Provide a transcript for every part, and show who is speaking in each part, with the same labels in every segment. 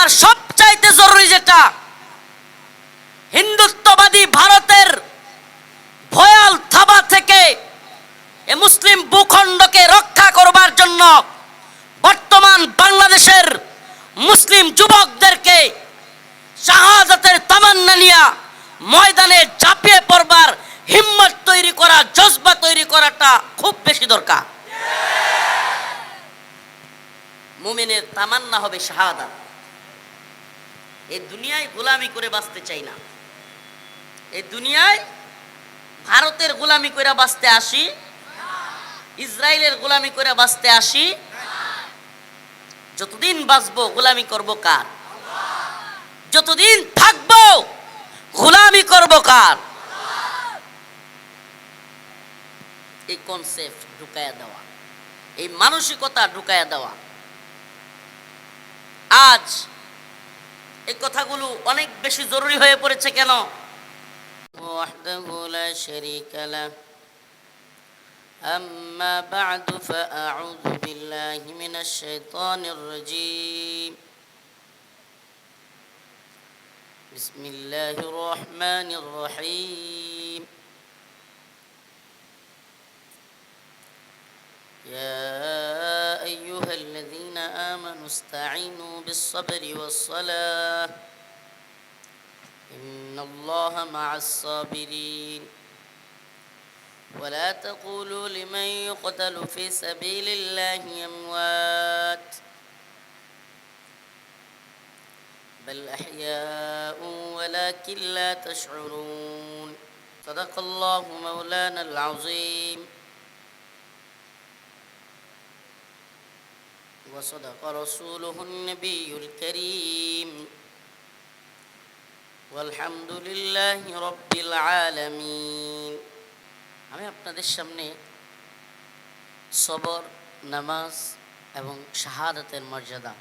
Speaker 1: আর সবচাইতে জরুরি যেটা, হিন্দুত্ববাদী ভারতের ভয়াল থাবা থেকে এ মুসলিম ভূখণ্ডকে রক্ষা করবার জন্য বর্তমান বাংলাদেশের মুসলিম যুবকদেরকে শাহাদাতের তামান্না নিয়া ময়দানে ঝাঁপিয়ে পড়বার হিম্মত তৈরি করা, জজবা তৈরি করাটা খুব বেশি দরকার। মুমিনের তামান্না হবে শাহাদাত। এই দুনিয়ায় গোলামি করে বাঁচতে চাই না। এই দুনিয়ায় ভারতের গোলামি করে বাঁচতে আসি, ইসরায়েলের গোলামি করে বাঁচতে আসি। যতদিন বাঁচবো, গোলামি করব কার? যতদিন থাকব, গোলামি করব কার? এই কনসেপ্ট ঢুকায়া দেওয়া, এই মানসিকতা ঢুকায়া দেওয়া। আজ এই কথাগুলো অনেক বেশি জরুরি হয়ে পড়েছে কেন وحده لا شريك له أما بعد فأعوذ بالله من الشيطان الرجيم بسم الله الرحمن الرحيم آمنوا استعينوا بالصبر والصلاة. إن الله مع الصابرين. ولا تقولوا لمن يقتل في سبيل الله أموات. بل أحياء ولكن لا تشعرون. صدق الله مولانا العظيم. وصدق رسوله النبي الكريم والحمد لله رب العالمين আমি আপনাদের সামনে সবর নামাজ এবং শাহাদাতের মর্যাদা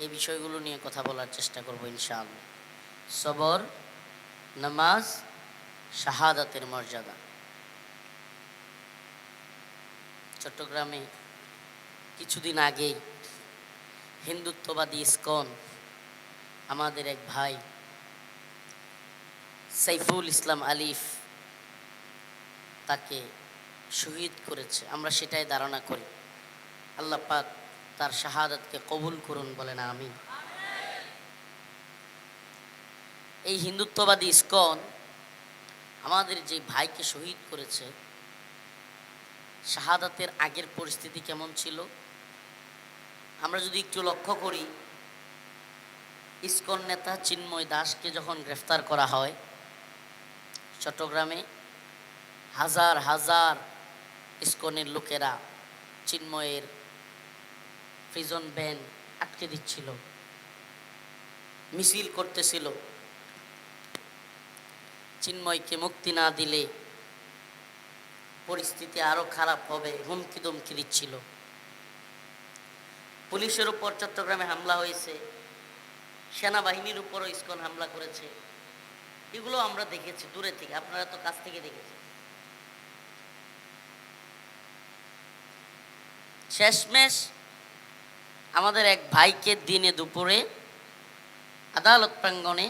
Speaker 1: এই বিষয়গুলো নিয়ে কথা বলার চেষ্টা করব ইনশাআল্লাহ সবর নামাজ শাহাদাতের মর্যাদা চট্টগ্রামে কিছুদিন আগেই হিন্দুত্ববাদী ইস্কন, আমাদের এক ভাই, সাইফুল ইসলাম আলিফ, তাকে শহীদ করেছে। আমরা সেটাই ধারণা করি। আল্লাহ পাক তার শাহাদাতকে কবুল করুন বলেন আমি এই হিন্দুত্ববাদী ইস্কন আমাদের যে ভাইকে শহীদ করেছে, শাহাদাতের আগের পরিস্থিতি কেমন ছিল? আমরা যদি একটু লক্ষ্য করি, ইস্কন নেতা চিন্ময় দাসকে যখন গ্রেফতার করা হয়, চট্টগ্রামে হাজার হাজার ইস্কনের লোকেরা চিন্ময়ের প্রিজন ব্যান আটকে দিচ্ছিল, মিছিল করতেছিল। চিন্ময়কে মুক্তি না দিলে পরিস্থিতি আরও খারাপ হবে হুমকি দমকি দিচ্ছিল। পুলিশের উপর চট্টগ্রামে হামলা হয়েছে, সেনাবাহিনীর উপরও ইস্কন হামলা করেছে। এগুলো আমরা দেখেছি, দূরে থেকে, আপনারা তো কাছ থেকে দেখেছেন। শেষমেশ আমাদের এক ভাইকে দিনে দুপুরে আদালত প্রাঙ্গণে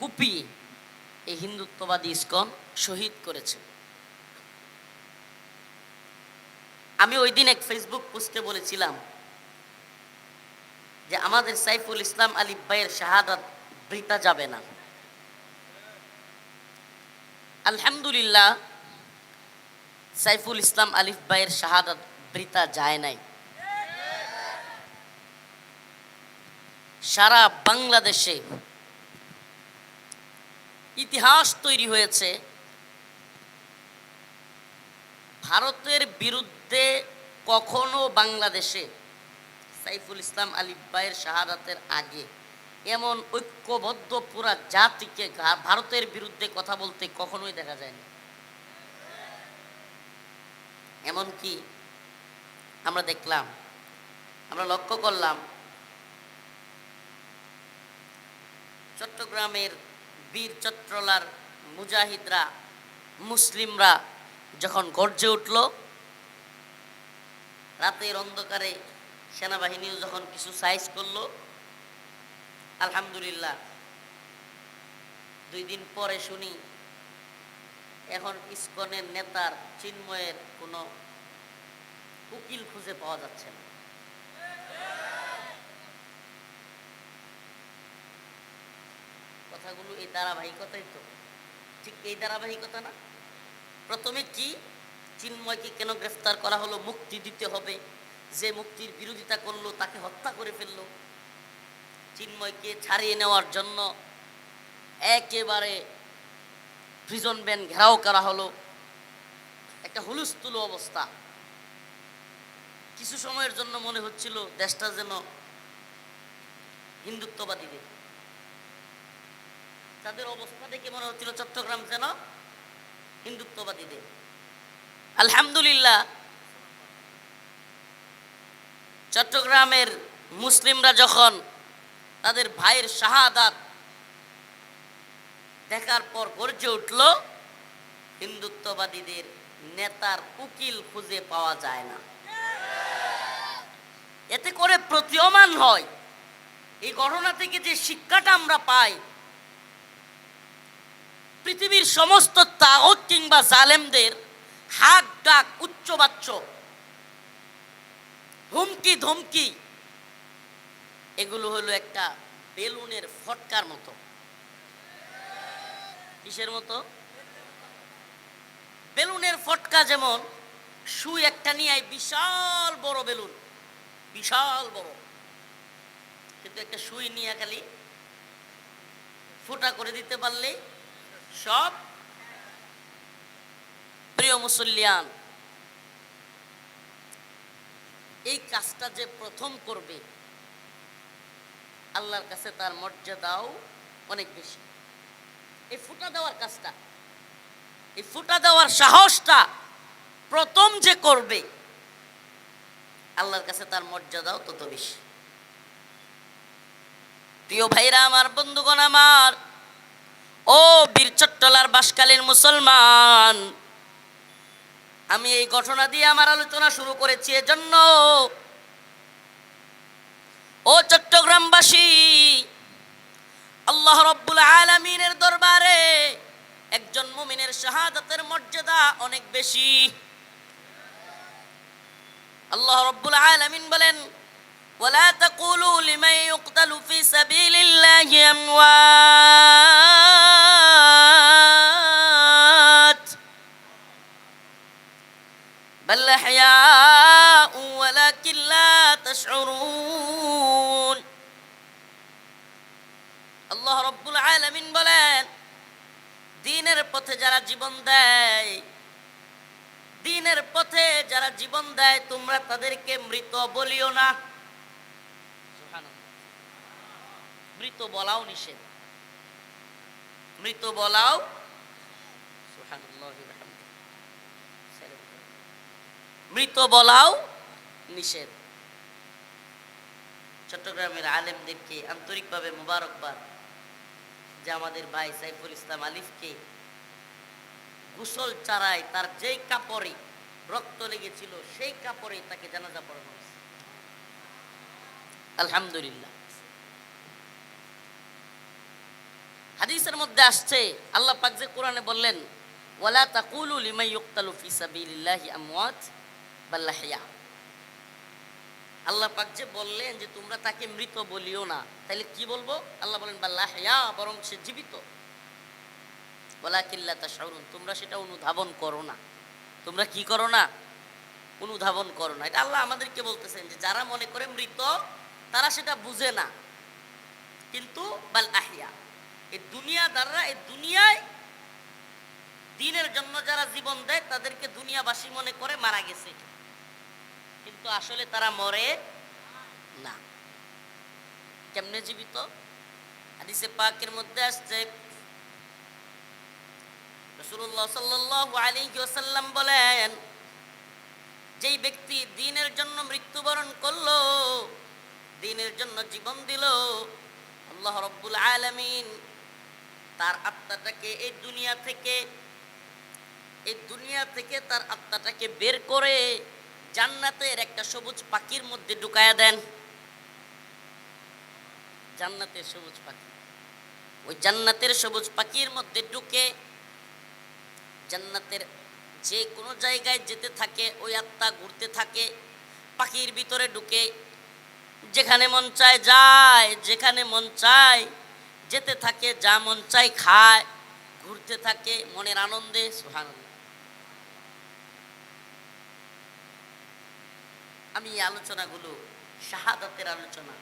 Speaker 1: কুপিয়ে এই হিন্দুত্ববাদী ইস্কন শহীদ করেছে। আমি ওই দিন এক ফেসবুক পোস্টে বলেছিলাম যে আমাদের সাইফুল ইসলাম আলী ভাইয়ের শাহাদাত বৃতা যাবে না। আলহামদুলিল্লাহ, সাইফুল ইসলাম আলিফ ভাইয়ের শাহাদাত বৃতা যায় নাই। সারা বাংলাদেশে ইতিহাস তৈরি হয়েছে, ভারতের বিরুদ্ধে কখনো বাংলাদেশে সাইফুল ইসলাম আলী ভাইয়ের শাহাদাতের আগে। এমন ঐক্যবদ্ধ পুরা জাতিকে ভারতের বিরুদ্ধে কথা বলতে কখনোই দেখা যায়নি। এমনকি আমরা দেখলাম, আমরা লক্ষ্য করলাম, চট্টগ্রামের বীর চট্টলার মুজাহিদরা, মুসলিমরা যখন গর্জে উঠল, রাতের অন্ধকারে সেনাবাহিনীও যখন কিছু সাইজ করল, আলহামদুলিল্লাহ, দুই দিন পরে শুনি, এখন ইস্কনের নেতার চিন্ময়ের কোনো উকিল খুঁজে পাওয়া যাচ্ছে না। কথাগুলো এই ধারাবাহিকতাই তো। ঠিক এই ধারাবাহিকতা না? প্রথমে কি? চিন্ময়কে কেন গ্রেফতার করা হলো? মুক্তি দিতে হবে। যে মুক্তির বিরোধিতা করল, তাকে হত্যা করে ফেলল। চিন্ময়কে ছাড়িয়ে নেওয়ার জন্য একেবারে প্রিজন ব্যান ঘেরাও করা হলো। একটা হুলুস্থুল অবস্থা। কিছু সময়ের জন্য মনে হচ্ছিল দেশটা যেন হিন্দুত্ববাদীদের। তাদের অবস্থা দেখে মনে হচ্ছিল চট্টগ্রাম যেন হিন্দুত্ববাদীদের। আলহামদুলিল্লাহ চট্টগ্রামের মুসলিমরা যখন তাদের ভাইয়ের শাহাদাত দেখার পর গর্জে উঠল, হিন্দুত্ববাদীদের নেতার উকিল খুঁজে পাওয়া যায় না। এতে করে প্রতীয়মান হয়, এই ঘটনা থেকে যে শিক্ষাটা আমরা পাই, পৃথিবীর সমস্ত তাগত কিংবা জালেমদের হাক ডাক উচ্চবাচ্য হুমকি ধমকি। এগুলো হলো একটা বেলুনের ফটকার মতো। কিসের মতো? বেলুনের ফটকা যেমন, সুই একটা নিয়ে বিশাল বড় বেলুন। বিশাল বড়। কিন্তু একটা সুই নিয়ে খালি ফোটা করে দিতে পারলেই সব প্রিয় মুসল্লিয়ান এই কাজটা যে প্রথম করবে, আল্লাহর কাছে তার মর্যাদাও অনেক বেশি। এই ফুটা দেওয়ার কাজটা, এই ফুটা দেওয়ার সাহসটা প্রথম যে করবে, আল্লাহর কাছে তার মর্যাদাও তত বেশি। প্রিয় ভাইরা আমার, বন্ধুগণ আমার, ও বীর চট্টলার বাসকালীন মুসলমান আমি এই ঘটনা দিয়ে আমার আলোচনা শুরু করেছি এজন্য ও চট্টগ্রামবাসী আল্লাহ রব্বুল আলমিনের দরবারে একজন মুমিনের শাহাদাতের মর্যাদা অনেক বেশি আল্লাহ রব্বুল আলমিন বলেন ولا تقولوا لمن يقتل في سبيل الله أموات بل أحياء ولكن لا تشعرون আল্লাহ রব্বুল আলামিন বলেন দিনের পথে যারা জীবন দেয় দিনের পথে যারা জীবন দেয় তোমরা তাদেরকে মৃত বলিও না মৃত বলাও নিষেধ মৃত বলাও সুবহানাল্লাহি মৃত বলাও নিষেধ। চট্টগ্রামের আলেমদেরকে আন্তরিকভাবে মুবারকবাদ যে আমাদের ভাই সাইফুল ইসলাম আলিফকে গোসল চারায় তার যেই কাপড়ে রক্ত লেগেছিল, সেই কাপড়ে তাকে জানাজা পড়ানো হয়েছে। আলহামদুলিল্লাহ। হাদিসের মধ্যে আসছে, আল্লাহ পাক যে কোরআনে বললেন, ওয়ালা তাকুলু লিমাই ইউক্তালু ফি সাবিলিল্লাহি আমওয়াত। বাল আহইয়া আল্লাহ পাক যে বললেন যে তোমরা তাকে মৃত বলিও না তাহলে কি বলব? আল্লাহ বলেন বাল্লাহ হ্যা বরং সে জীবিত। বলা কিল্লা তা শাহরুন তোমরা সেটা অনুধাবন করো না। তোমরা কি করো না? অনুধাবন করো না। এটা আল্লাহ আমাদেরকে বলতেছেন যে যারা মনে করে মৃত, তারা সেটা বুঝে না। কিন্তু বাল আহিয়া এই দুনিয়াদাররা, এই দুনিয়ায় দিনের জন্য যারা জীবন দেয়, তাদেরকে দুনিয়াবাসী মনে করে মারা গেছে। কিন্তু আসলে তারা মরে না। কেমনে জীবিত? হাদিসে পাকের মধ্যে আসছে রসুল্লাহ সাল্লাল্লাহু আলাইহি ওয়াসাল্লাম বলেন, যেই ব্যক্তি দিনের জন্য মৃত্যুবরণ করল, দিনের জন্য জীবন দিল, আল্লাহ রব্বুল আলামিন তার আত্মাটাকে এই দুনিয়া থেকে, এই দুনিয়া থেকে তার আত্মাটাকে বের করে জান্নাতের একটা সবুজ পাখির মধ্যে ঢুকায়া দেন। জান্নাতের সবুজ পাখি। ওই জান্নাতের সবুজ পাখির মধ্যে ঢুকে জান্নাতের যে কোনো জায়গায় যেতে থাকে, ওই আত্মা ঘুরতে থাকে, পাখির ভিতরে ঢুকে। যেখানে মন চায় যায়, যেখানে মন চায় যেতে থাকে, যা মন চায় খায়, ঘুরতে থাকে, মনের আনন্দে সুহান আমি এই আলোচনাগুলো শাহাদতের আলোচনা।